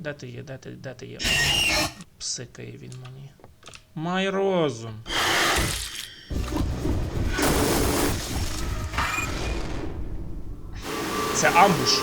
Де ти є? Де ти, де ти є? Псикає він мені. Май розум. Це амбуш.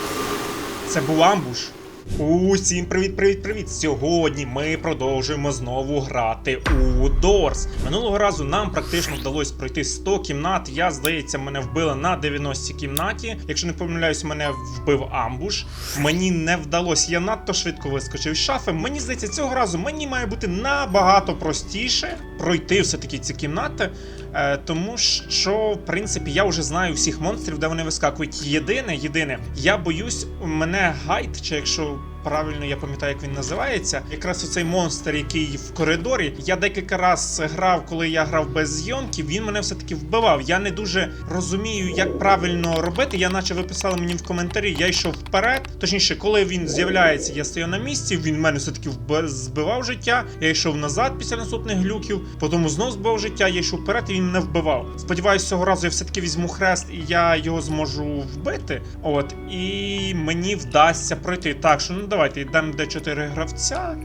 Це був амбуш. Усім привіт, привіт, привіт! Сьогодні ми продовжуємо знову грати у Doors. Минулого разу нам практично вдалося пройти 100 кімнат. Я, здається, мене вбили на 90 кімнаті. Якщо не помиляюсь, мене вбив амбуш. Мені не вдалося, я надто швидко вискочив з шафи. Мені здається, цього разу мені має бути набагато простіше пройти все-таки ці кімнати. Е, тому що, в принципі, я вже знаю всіх монстрів, де вони вискакують. Єдине, єдине, я боюсь, мене гайд, чи якщо правильно я пам'ятаю, як він називається, якраз оцей монстр, який в коридорі. Я декілька раз грав, коли я грав без зйомки, він мене все-таки вбивав. Я не дуже розумію, як правильно робити. Я наче ви писали мені в коментарі, я йшов вперед. Точніше, коли він з'являється, я стою на місці. Він мене все-таки вб- збивав життя. Я йшов назад після наступних глюків, потім знов збивав життя, я йшов вперед і він мене вбивав. Сподіваюсь, цього разу я все-таки візьму хрест і я його зможу вбити. От, і мені вдасться пройти. Так що ну давайте йдемо де 4 гравця.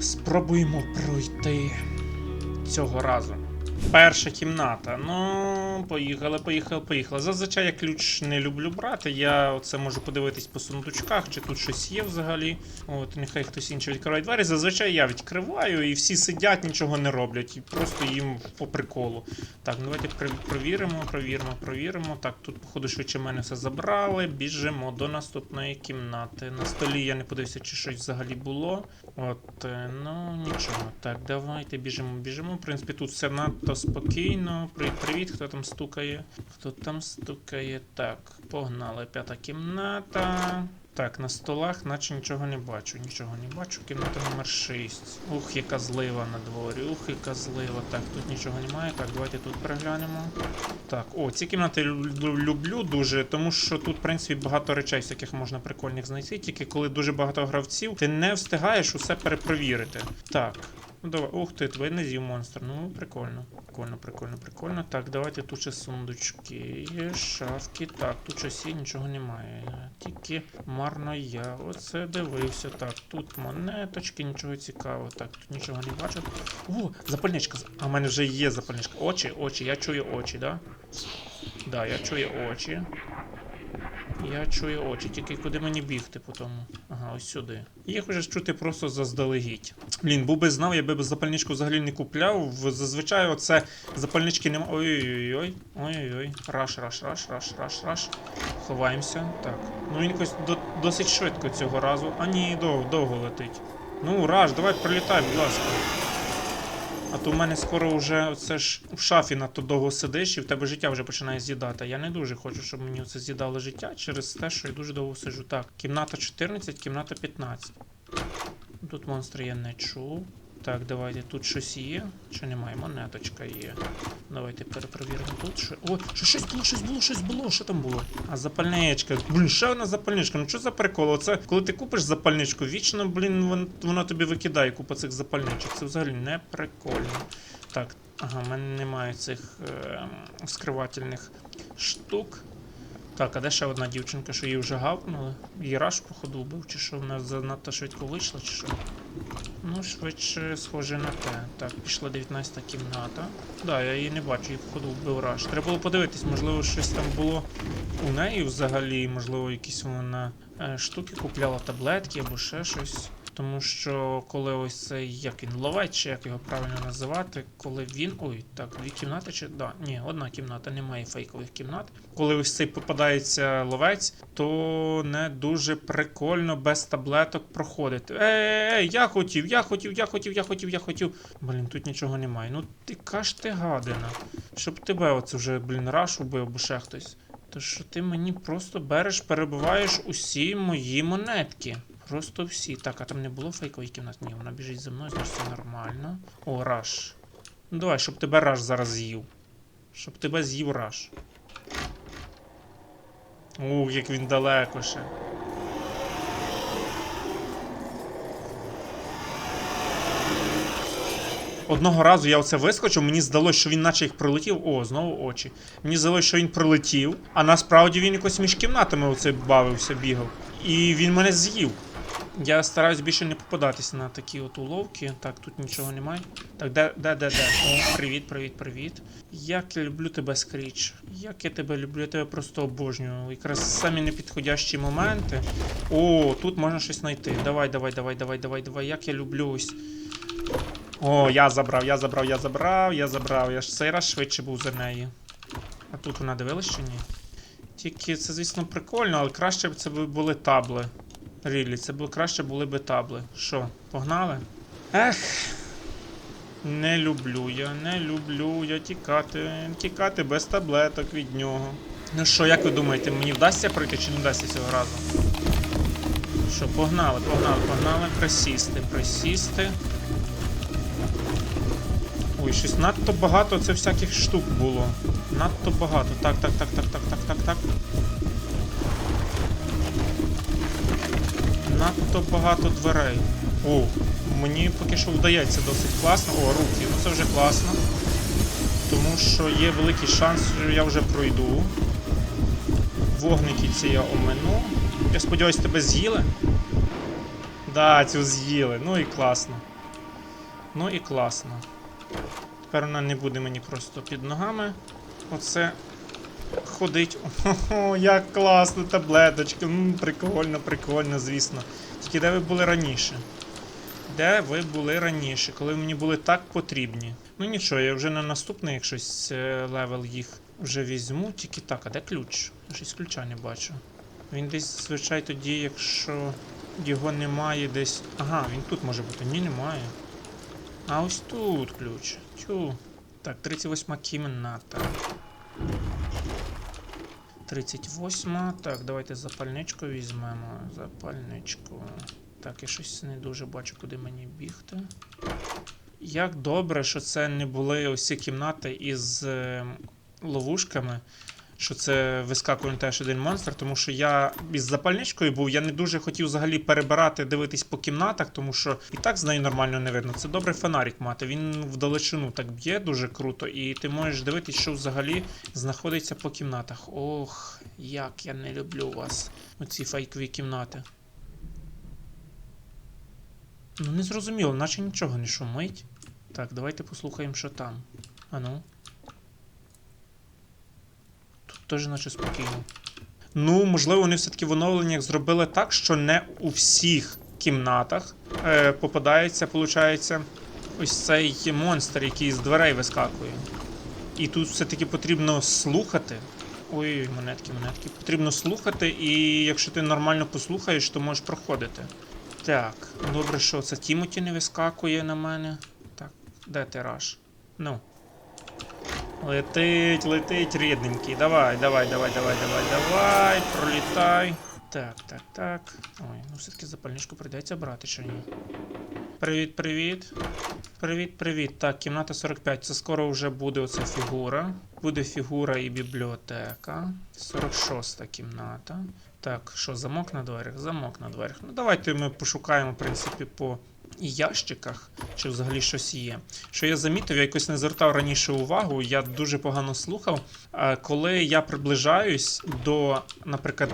Спробуємо пройти цього разу. Перша кімната. Ну, поїхали, поїхали, поїхали. Зазвичай я ключ не люблю брати. Я оце можу подивитись по сундучках, чи тут щось є взагалі. От, нехай хтось інший відкриває двері. Зазвичай я відкриваю і всі сидять, нічого не роблять. І просто їм по приколу. Так, давайте провіримо, провіримо, провіримо. Так, тут, походу, швидше мене все забрали. Біжимо до наступної кімнати. На столі я не подивився, чи щось взагалі було. От, е, ну нічого. Так, давайте біжимо, біжимо. В принципі, тут все надто спокійно. Привіт, привіт, хто там стукає? Хто там стукає? Так, погнали. П'ята кімната. Так, на столах, наче нічого не бачу. Нічого не бачу. Кімната номер 6. Ух, яка злива на дворі. Ух, яка злива. Так, тут нічого немає. Так, давайте тут переглянемо. Так, о, ці кімнати люблю дуже, тому що тут, в принципі, багато речей всяких можна прикольних знайти. Тільки коли дуже багато гравців, ти не встигаєш усе перепровірити. Так. Ну давай, ух ти, з'їв монстр. Ну, прикольно. Прикольно, прикольно, прикольно. Так, давайте тут ще сундучки, шафки. Так, тут щось є, нічого немає. Тільки марно я оце дивився. Так, тут монеточки, нічого цікавого. Так, тут нічого не бачу. О, запальничка. А в мене вже є запальничка. Очі, очі, я чую очі, да? Да, я чую очі. Я чую очі, тільки куди мені бігти по тому? Ага, ось сюди. Їх уже чути просто заздалегідь. Блін, був би знав, я би запальничку взагалі не купляв. Зазвичай оце запальнички нема. Ой-ой-ой. Ой-ой-ой. Раш, раш, раш, раш, раш, раш. Ховаємося. Так. Ну він якось до- досить швидко цього разу. А ні, довго, довго летить. Ну, раш, давай прилітай, будь ласка. А то в мене скоро вже це ж в шафі надто довго сидиш і в тебе життя вже починає з'їдати. Я не дуже хочу, щоб мені це з'їдало життя через те, що я дуже довго сиджу. Так, кімната 14, кімната 15. Тут монстри я не чув. Так, давайте тут щось є. Чи немає? Монеточка є. Давайте перепровіримо тут. Що... О, що щось було, щось було, щось було. Що там було? А запальничка. Блін, ще одна запальничка. Ну що за прикол? Оце коли ти купиш запальничку, вічно, блін, вон- вона тобі викидає купу цих запальничок. Це взагалі не прикольно. Так, ага, в мене немає цих е, скривательних штук. Так, а де ще одна дівчинка, що її вже гавкнули? Її раш, походу, вбив, чи що вона занадто швидко вийшла, чи що? Ну, швидше схоже на те. Так, пішла 19 кімната. Да, я її не бачу, її походу вбив раш. Треба було подивитись, можливо, щось там було у неї взагалі, можливо, якісь вона е, штуки купляла таблетки або ще щось. Тому що коли ось цей як він ловець, чи як його правильно називати, коли він. Ой, так, дві кімнати чи. Да, ні, одна кімната, немає фейкових кімнат. Коли ось цей попадається ловець, то не дуже прикольно без таблеток проходити. Ей, ей, я хотів, я хотів, я хотів, я хотів, я хотів. Блін, тут нічого немає. Ну ти каш ти гадина. Щоб тебе оце вже, блін, раш убив або ще хтось. То що ти мені просто береш, перебиваєш усі мої монетки. Просто всі. Так, а там не було фейкової кімнати? Ні, вона біжить за мною, значить все нормально. О, раш. Ну давай, щоб тебе раш зараз з'їв. Щоб тебе з'їв раш. Ух, як він далеко ще. Одного разу я оце вискочив, мені здалося, що він наче їх пролетів. О, знову очі. Мені здалося, що він пролетів, а насправді він якось між кімнатами оце бавився, бігав. І він мене з'їв. Я стараюсь більше не попадатись на такі от уловки. Так, тут нічого немає. Так, де, де, де, де? О, привіт, привіт, привіт. Як я люблю тебе, Скріч. Як я тебе люблю, я тебе просто обожнюю. Якраз самі непідходящі моменти. О, тут можна щось знайти. Давай, давай, давай, давай, давай, давай. Як я люблю ось. О, я забрав, я забрав, я забрав, я забрав. Я ж цей раз швидше був за нею. А тут вона дивилась чи ні? Тільки це, звісно, прикольно, але краще б це були табли. Рілі, це б краще були б табли. Що, погнали? Ех. Не люблю я, не люблю я тікати. Тікати без таблеток від нього. Ну що, як ви думаєте, мені вдасться пройти чи не вдасться цього разу? Що, погнали, погнали, погнали. Присісти, присісти. Ой, щось надто багато це всяких штук було. Надто багато. Так, так, так, так, так, так, так, так. Надто багато дверей. О, мені поки що вдається досить класно. О, руки, ну це вже класно. Тому що є великий шанс, що я вже пройду. Вогники ці я омину. Я сподіваюся, тебе з'їли? Да, цю з'їли. Ну і класно. Ну і класно. Тепер вона не буде мені просто під ногами. Оце ходить. О, як класно, таблеточки. М, прикольно, прикольно, звісно. Тільки де ви були раніше? Де ви були раніше, коли мені були так потрібні? Ну нічого, я вже на наступний як щось е, левел їх вже візьму. Тільки так, а де ключ? Щось ключа не бачу. Він десь, звичай, тоді, якщо його немає десь. Ага, він тут може бути. Ні, немає. А ось тут ключ. Тю. Так, 38 кімната. 38. Так, давайте запальничку візьмемо. Запальничку. Так, я щось не дуже бачу, куди мені бігти. Як добре, що це не були ось ці кімнати із е, ловушками. Що це вискакує теж один монстр, тому що я із запальничкою був, я не дуже хотів взагалі перебирати, дивитись по кімнатах, тому що і так з нею нормально не видно. Це добре фонарик мати. Він вдалечину так б'є дуже круто, і ти можеш дивитись, що взагалі знаходиться по кімнатах. Ох, як я не люблю вас. Оці фейкові кімнати. Ну не зрозуміло, наче нічого не шумить. Так, давайте послухаємо, що там. Ану. Тут теж наче спокійно. Ну, можливо, вони все-таки в оновленнях зробили так, що не у всіх кімнатах е, попадається, виходить, ось цей монстр, який з дверей вискакує. І тут все-таки потрібно слухати. Ой, монетки, монетки. Потрібно слухати, і якщо ти нормально послухаєш, то можеш проходити. Так, добре, що це Тімоті не вискакує на мене. Так, де ти раш? Ну. Летить, летить, рідненький. Давай, давай, давай, давай, давай, давай. Пролітай. Так, так, так. Ой, ну все-таки запальничку прийдеться брати чи ні. Привіт, привіт. Привіт, привіт. Так, кімната 45. Це скоро вже буде оця фігура. Буде фігура і бібліотека. 46 кімната. Так, що, замок на дверях? Замок на дверях. Ну давайте ми пошукаємо, в принципі, по ящиках, чи взагалі щось є. Що я замітив, я якось не звертав раніше увагу, я дуже погано слухав. Коли я приближаюсь до, наприклад,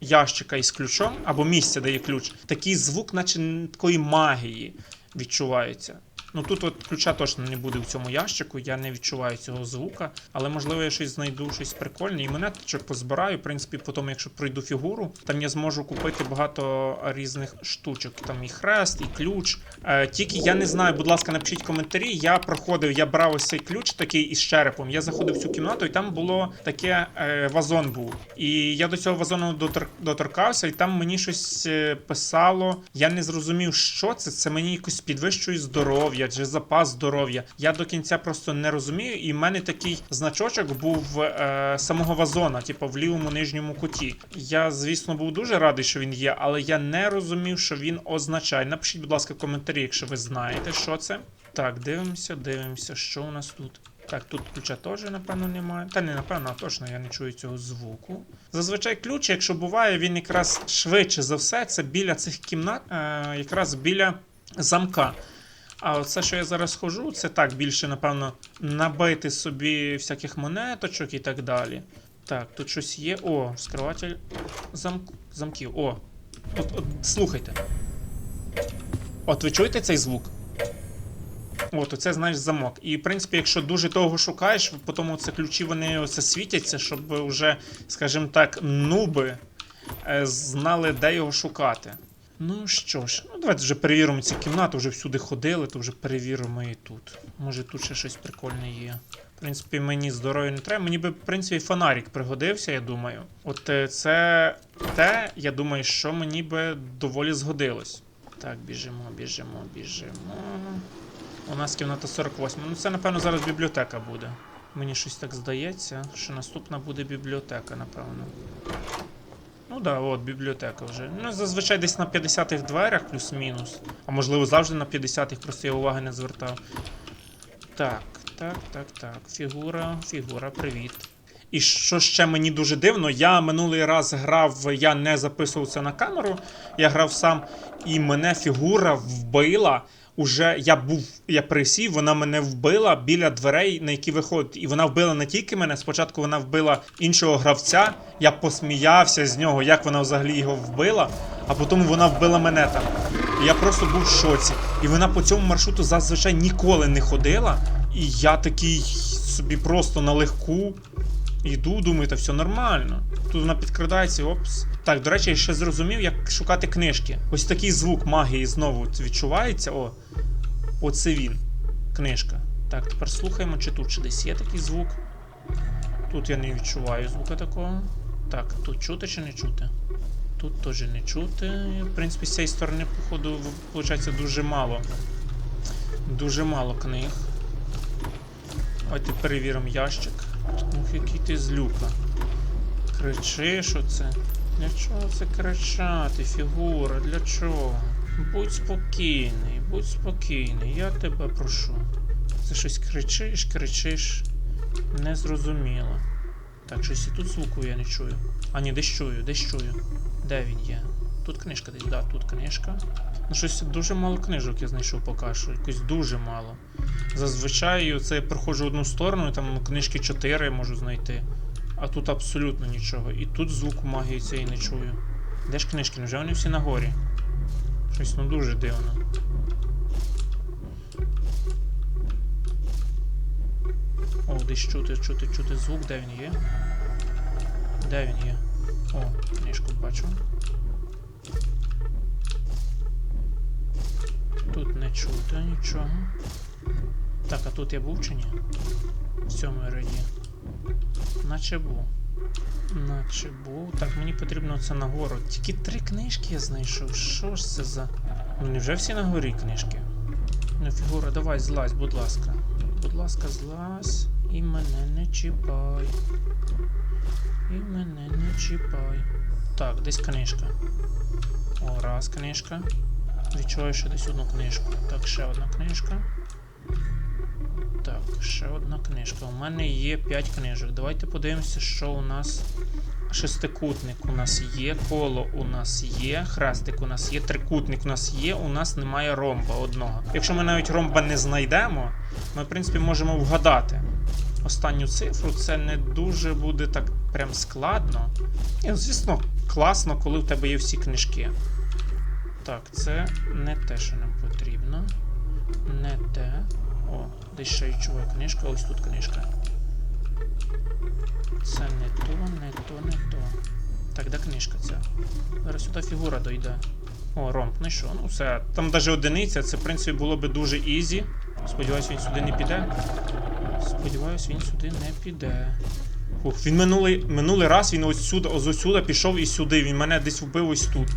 ящика із ключом або місця, де є ключ, такий звук, наче такої магії відчувається. Ну тут от ключа точно не буде в цьому ящику, я не відчуваю цього звука, але можливо я щось знайду щось прикольне і монеточок позбираю. В принципі, потім, якщо пройду фігуру, там я зможу купити багато різних штучок. Там і хрест, і ключ. Е, тільки я не знаю, будь ласка, напишіть коментарі. Я проходив, я брав ось цей ключ такий із черепом. Я заходив в цю кімнату, і там було таке е, вазон був. І я до цього вазону дотор- доторкався, і там мені щось е, писало. Я не зрозумів, що це. Це мені якось підвищує здоров'я чи запас здоров'я. Я до кінця просто не розумію. І в мене такий значочок був е, самого вазона, типу в лівому нижньому куті. Я, звісно, був дуже радий, що він є, але я не розумів, що він означає. Напишіть, будь ласка, коментарі, якщо ви знаєте, що це. Так, дивимося, дивимося, що у нас тут. Так, тут ключа теж, напевно, немає. Та не напевно, а точно я не чую цього звуку. Зазвичай ключ, якщо буває, він якраз швидше за все, це біля цих кімнат, е, якраз біля замка. А оце, що я зараз хожу, це так більше, напевно, набити собі всяких монеточок і так далі. Так, тут щось є. О, скриватель замк... замків. О, От, от слухайте. От ви чуєте цей звук? От, оце, знаєш, замок. І, в принципі, якщо дуже довго шукаєш, потім оце ключі вони оце світяться, щоб вже, скажімо так, нуби е, знали, де його шукати. Ну що ж, ну давайте вже перевіримо ці кімнати, вже всюди ходили, то вже перевіримо і тут. Може тут ще щось прикольне є. В принципі, мені здоров'я не треба. Мені би, в принципі, фонарик пригодився, я думаю. От е, це те, я думаю, що мені би доволі згодилось. Так, біжимо, біжимо, біжимо. У нас кімната 48. Ну, це, напевно, зараз бібліотека буде. Мені щось так здається, що наступна буде бібліотека, напевно. Ну да, от, бібліотека вже. Ну, зазвичай десь на 50-х дверях, плюс-мінус. А можливо, завжди на 50-х, просто я уваги не звертав. Так, так, так, так. Фігура, фігура, привіт. І що ще мені дуже дивно, я минулий раз грав, я не записував це на камеру, я грав сам, і мене фігура вбила. Уже я був, я присів, вона мене вбила біля дверей, на які виходить. І вона вбила не тільки мене. Спочатку вона вбила іншого гравця. Я посміявся з нього, як вона взагалі його вбила, а потім вона вбила мене там. І я просто був в шоці. І вона по цьому маршруту зазвичай ніколи не ходила. І я такий собі просто на легку йду, думаю, та все нормально. Тут вона підкрадається, опс. Так, до речі, я ще зрозумів, як шукати книжки. Ось такий звук магії знову відчувається. О, оце він. Книжка. Так, тепер слухаємо, чи тут ще десь є такий звук. Тут я не відчуваю звука такого. Так, тут чути чи не чути? Тут теж не чути. В принципі, з цієї сторони, походу, виходить дуже мало. Дуже мало книг. Давайте перевіримо ящик. Ух, який ти злюка. Кричиш оце. Для чого це кричати, фігура? Для чого? Будь спокійний, будь спокійний, я тебе прошу. Це щось кричиш, кричиш. Незрозуміло. Так, щось і тут звуку я не чую. А ні, десь чую, десь чую. Де він є? Тут книжка десь, да, тут книжка. Ну, щось дуже мало книжок я знайшов поки що. Якось дуже мало. Зазвичай це я проходжу одну сторону, і там книжки 4 я можу знайти. А тут абсолютно нічого. І тут звуку магії цієї не чую. Де ж книжки? Невже вони всі на горі? Щось ну дуже дивно. О, десь чути, чути, чути звук, де він є? Де він є? О, книжку бачу. Тут не чути нічого. Так, а тут я був чи ні? В цьому ряді. Наче був. Наче був. Так, мені потрібно це нагору. Тільки три книжки я знайшов. Що ж це за. Ну невже всі на горі книжки? Ну, фігура, давай, злазь, будь ласка. Будь ласка, злазь. І мене не чіпай. І мене не чіпай. Так, десь книжка. О, раз книжка. Відчуваю ще десь одну книжку. Так, ще одна книжка. Так, ще одна книжка. У мене є 5 книжок. Давайте подивимося, що у нас. Шестикутник у нас є, коло у нас є, хрестик у нас є, трикутник у нас є, у нас немає ромба одного. Якщо ми навіть ромба не знайдемо, ми, в принципі, можемо вгадати останню цифру. Це не дуже буде так прям складно. І, ну, звісно, класно, коли в тебе є всі книжки. Так, це не те, що нам потрібно. Не те. О, десь ще й чувак книжка, ось тут книжка. Це не то, не то, не то. Так, де книжка ця? Зараз сюди фігура дойде. О, ромб, ну що, ну все. Там навіть одиниця, це в принципі було би дуже ізі. Сподіваюсь, він сюди не піде. Сподіваюсь, він сюди не піде. Ух, він минулий, минулий раз він ось сюди, ось сюди пішов і сюди. Він мене десь вбив ось тут.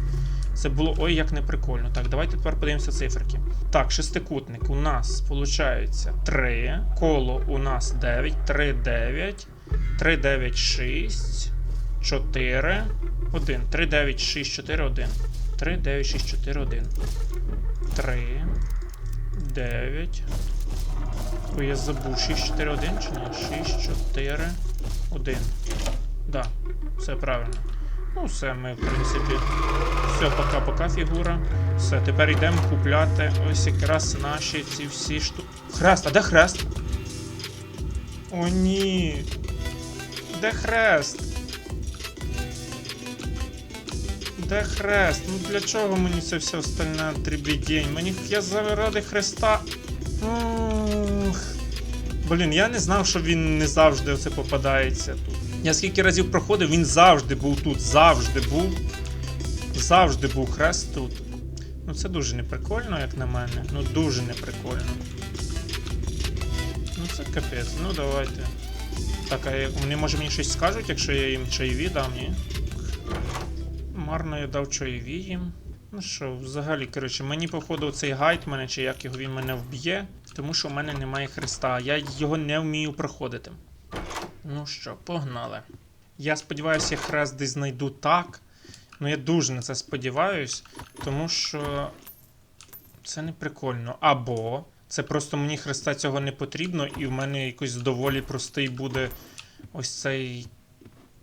Це було ой як неприкольно. Так, давайте тепер подивимося циферки. Так, шестикутник у нас виходить 3. Коло у нас 9, 3, 9, 3, 9, 6, 4, 1. 3, 9, 6, 4, 1. 3, 9, 6, 4, 1. 3, 9. Ой, я забув. 6, 4, 1 чи ні? 6, 4, 1. Да, все правильно. Ну, все, ми, в принципі. Все, пока-пока, фігура. Все, тепер йдемо купляти ось якраз наші ці всі штуки. Хрест, а де хрест? О, ні. Де хрест? де хрест? Ну для чого мені це все остальне дрібідень? Мені я заради хреста. Ух. Блін, я не знав, що він не завжди оце попадається тут. Я скільки разів проходив, він завжди був тут, завжди був. Завжди був хрест тут. Ну це дуже неприкольно, як на мене. Ну дуже неприкольно. Ну це капець, ну давайте. Так, а вони може мені щось скажуть, якщо я їм чайові дам, ні? Марно я дав чайові їм. Ну що, взагалі, коротше, мені, походу, цей гайд мене, чи як його він мене вб'є, тому що в мене немає хреста. Я його не вмію проходити. Ну що, погнали. Я сподіваюся, я хрест десь знайду так. Ну я дуже на це сподіваюсь, тому що це не прикольно. Або це просто мені хреста цього не потрібно, і в мене якось доволі простий буде ось цей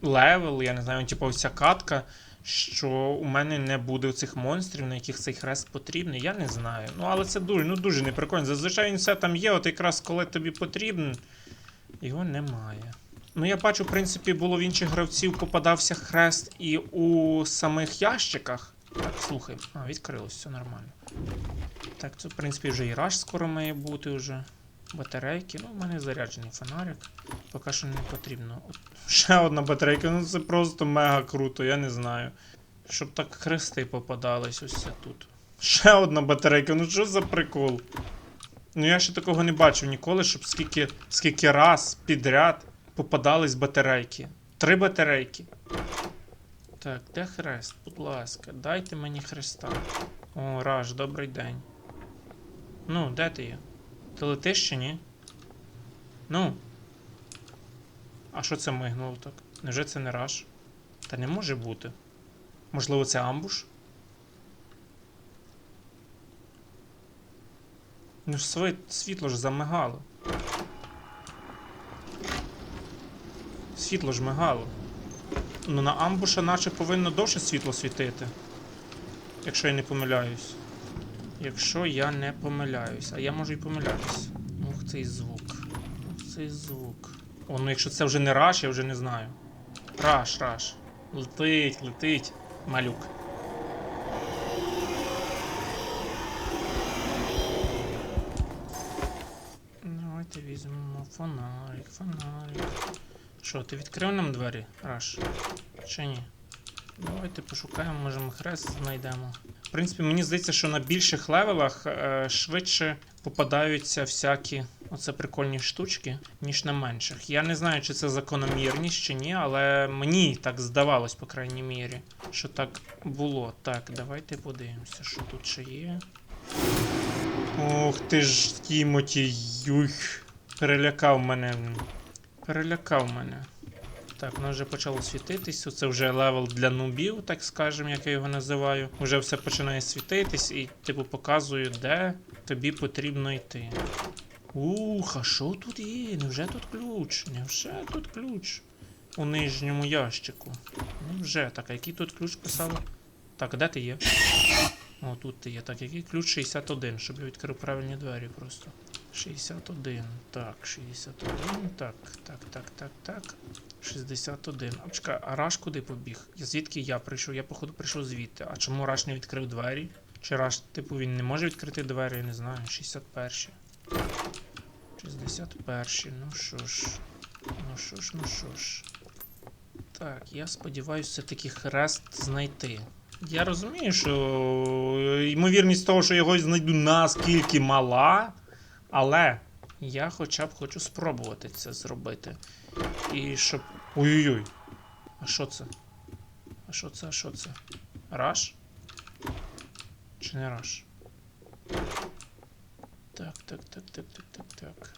левел, я не знаю, типу ось ця катка, що у мене не буде цих монстрів, на яких цей хрест потрібний. Я не знаю. Ну, але це дуже, ну дуже неприкольно. Зазвичай він все там є, от якраз коли тобі потрібен, його немає. Ну, я бачу, в принципі, було в інших гравців попадався хрест і у самих ящиках. Так, слухай, а, відкрилось, все нормально. Так, це, в принципі, вже і раш скоро має бути вже. Батарейки. Ну, в мене заряджений фонарик. Поки що не потрібно. От, ще одна батарейка, ну це просто мега круто, я не знаю. Щоб так хрести попадались ось тут. Ще одна батарейка, ну що за прикол? Ну я ще такого не бачив ніколи, щоб скільки, скільки раз підряд попадались батарейки. Три батарейки. Так, де хрест? Будь ласка, дайте мені хреста. О, Раш, добрий день. Ну, де ти є? Ти летиш чи ні? Ну. А що це мигнуло так? Невже це не раш? Та не може бути. Можливо, це амбуш? Ну світло ж замигало. Світло ж мигало. Ну на амбуша наче повинно довше світло світити. Якщо я не помиляюсь. Якщо я не помиляюсь, а я можу і помилятись. Ух, цей звук. Ух, цей звук. О, ну якщо це вже не раш, я вже не знаю. Раш, раш. Летить, летить. Малюк. Давайте візьмемо фонарик, фонарик. Що, ти відкрив нам двері, Раш? Чи ні? Давайте пошукаємо, може ми хрест знайдемо. В принципі, мені здається, що на більших левелах е, швидше попадаються всякі оце прикольні штучки, ніж на менших. Я не знаю, чи це закономірність чи ні, але мені так здавалось, по крайній мірі, що так було. Так, давайте подивимося, що тут ще є. Ох ти ж, Тімоті, юх. Перелякав мене. Перелякав мене. Так, воно вже почало світитись. Це вже левел для нубів, так скажемо, як я його називаю. Уже все починає світитись і, типу, показує, де тобі потрібно йти. Ух, а що тут є? Невже тут ключ? Невже тут ключ? У нижньому ящику. Невже так, а який тут ключ писало? Так, де ти є? О, тут ти є. Так, який ключ 61, щоб я відкрив правильні двері просто. 61. Так, 61. Так, так, так, так, так. 61. А чекай, а Раш куди побіг? Звідки я прийшов? Я, походу, прийшов звідти. А чому Раш не відкрив двері? Чи Раш, типу, він не може відкрити двері, я не знаю. 61. 61. Ну що ж. Ну що ж, ну що ж. Так, я сподіваюся, все-таки хрест знайти. Я розумію, що ймовірність того, що його знайду наскільки мала, але я хоча б хочу спробувати це зробити. І щоб. Ой-ой-ой. А що це? А що це? А що це? Раш? Чи не раш? Так, так, так, так, так, так, так.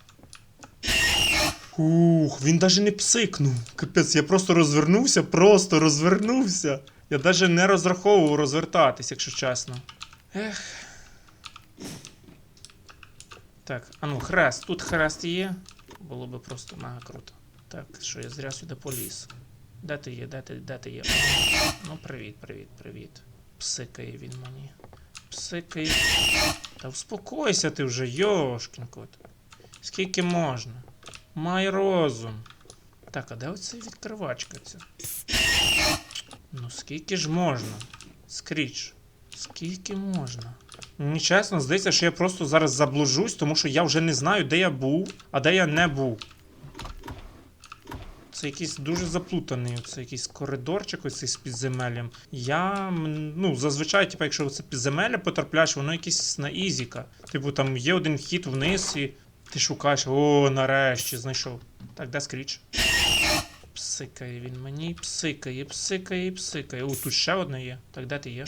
Ух, він навіть не псикнув. Капець, я просто розвернувся, просто розвернувся. Я навіть не розраховував розвертатись, якщо чесно. Ех. Так, а ну, хрест. Тут хрест є. Було би просто мега круто. Так, що я зря сюди поліз. Де ти є? Де ти, ти є? Ну, привіт, привіт, привіт. Псикає він мені. Псикає. Та успокойся ти вже, йошкін кот. Скільки можна? Май розум. Так, а де оця відкривачка ця? Ну скільки ж можна? Скріч. Скільки можна? Мені чесно, здається, що я просто зараз заблужусь, тому що я вже не знаю, де я був, а де я не був. Це якийсь дуже заплутаний, це якийсь коридорчик ось з підземеллям. Я, ну, зазвичай, типу, якщо це підземелля потрапляєш, воно якесь на ізіка. Типу, там є один вхід вниз, і ти шукаєш, о, нарешті, знайшов. Так, де скріч? Псикає він мені, псикає, псикає, псикає. О, тут ще одне є. Так, де ти є?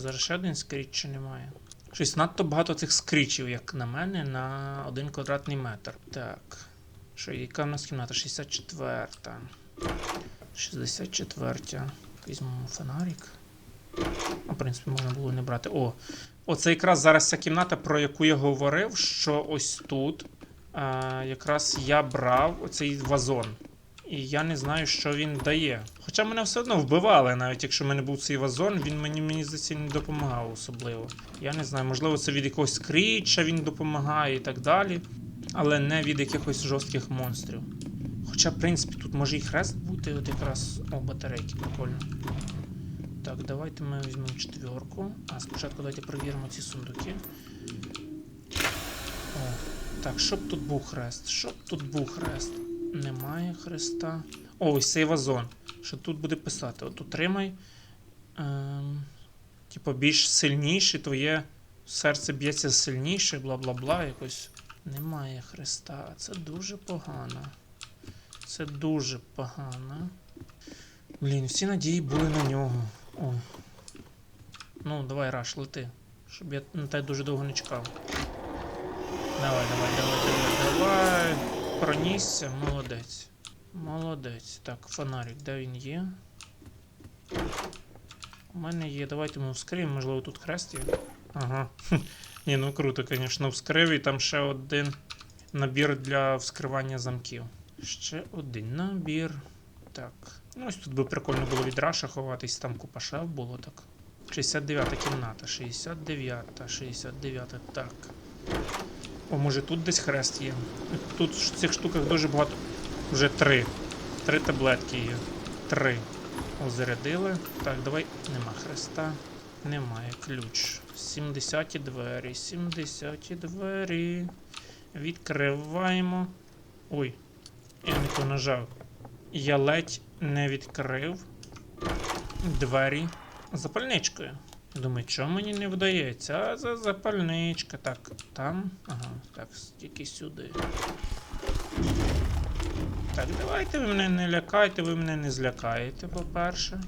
Зараз ще один скріч чи немає? Щось надто багато цих скрічів, як на мене, на один квадратний метр. Так. Що, яка в нас кімната? 64. 64. Візьмемо фонарик. В принципі, можна було не брати. О! Оце якраз зараз ця кімната, про яку я говорив, що ось тут а, якраз я брав оцей вазон. І я не знаю, що він дає. Хоча мене все одно вбивали, навіть якщо в мене був цей вазон, він мені, мені здається, не допомагав особливо. Я не знаю, можливо, це від якогось кріча він допомагає і так далі. Але не від якихось жорстких монстрів. Хоча, в принципі, тут може і хрест бути, от якраз о, батарейки, прикольно. Так, давайте ми візьмемо четверку. А спочатку давайте перевіримо ці сундуки. О, так, щоб тут був хрест. Щоб тут був хрест. Немає хреста. О, ось цей вазон. Що тут буде писати? От утримай. Ем, типу, більш сильніше, твоє серце б'ється сильніше, бла бла бла, якось. Немає хреста. Це дуже погано. Це дуже погано. Блін, всі надії були на нього. О. Ну, давай, Раш, лети. Щоб я на тебе дуже довго не чекав. Давай, давай, давай, давай, давай. Пронісся, молодець. Молодець. Так, фонарик, де він є? У мене є. Давайте ми вскриємо, можливо, тут хрест є. Ага. Ні, ну круто, звісно, вскрив і там ще один набір для вскривання замків. Ще один набір. Так. Ну, ось тут би прикольно було від Раша ховатись, там купа шаф було так. 69 кімната, 69, 69, так. О, може тут десь хрест є. Тут в цих штуках дуже багато. Вже три. Три таблетки є. Три. О, зарядили. Так, давай. Нема хреста. Немає ключ. 70 двері. 70 двері. Відкриваємо. Ой, я не то нажав. Я ледь не відкрив двері запальничкою. Думаю, чому мені не вдається? А за запальничка. Так, там. Ага, так, тільки сюди. Так, давайте ви мене не лякайте, ви мене не злякаєте, по-перше.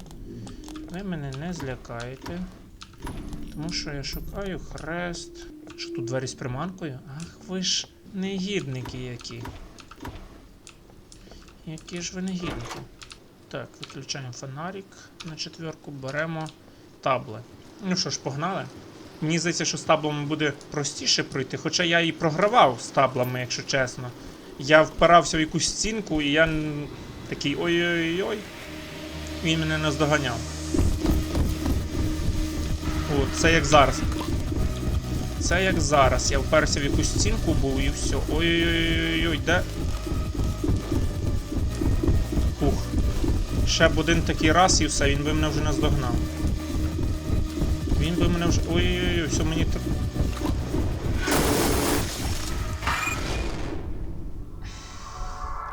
Ви мене не злякаєте. Тому що я шукаю хрест. Що тут двері з приманкою? Ах, ви ж негідники які. Які ж ви негідники. Так, виключаємо фонарик на четверку, беремо табли. Ну що ж, погнали. Мені здається, що з таблами буде простіше пройти, хоча я і програвав з таблами, якщо чесно. Я впирався в якусь стінку, і я такий ой-ой-ой. Він мене наздоганяв. О, це як зараз. Це як зараз. Я вперся в якусь стінку був і все. Ой-ой-ой, де? Ух. Ще б один такий раз і все, він би мене вже наздогнав. Би мене вже. Ой-ой-ой, все мені так.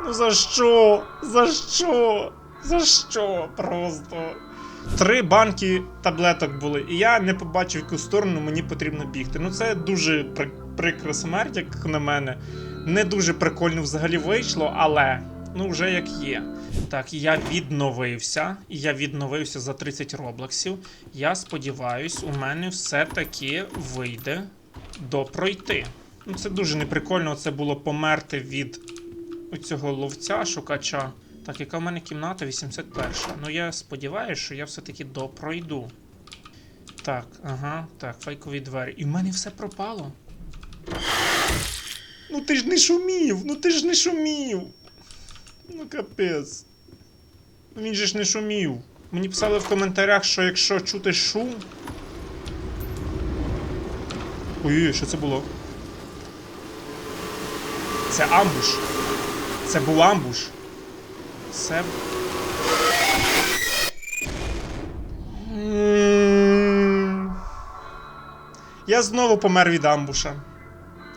Ну за що? За що? За що? Просто. Три банки таблеток були, і я не побачив, яку сторону мені потрібно бігти. Ну це дуже при... прикра смерть, як на мене. Не дуже прикольно взагалі вийшло, але ну вже як є. Так, я відновився. Я відновився за 30 роблоксів. Я сподіваюсь, у мене все-таки вийде допройти. Ну, це дуже неприкольно це було померти від цього ловця, шукача. Так, яка в мене кімната 81. Ну я сподіваюся, що я все-таки допройду. Так, ага, так, фейкові двері. І в мене все пропало. Ну ти ж не шумів! Ну ти ж не шумів! Ну капець. Ну, він же ж не шумів. Мені писали в коментарях, що якщо чути шум. Ой, що це було? Це амбуш. Це був амбуш. Це. Я знову помер від амбуша.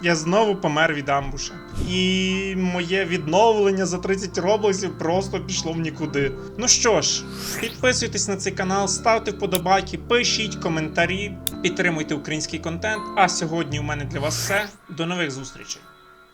Я знову помер від амбуша. І моє відновлення за 30 роблоксів просто пішло в нікуди. Ну що ж, підписуйтесь на цей канал, ставте вподобайки, пишіть коментарі, підтримуйте український контент. А сьогодні у мене для вас все. До нових зустрічей.